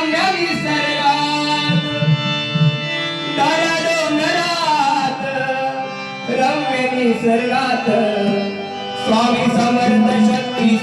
निसर्गात. रम्य स्वामी समर्थ शक्ती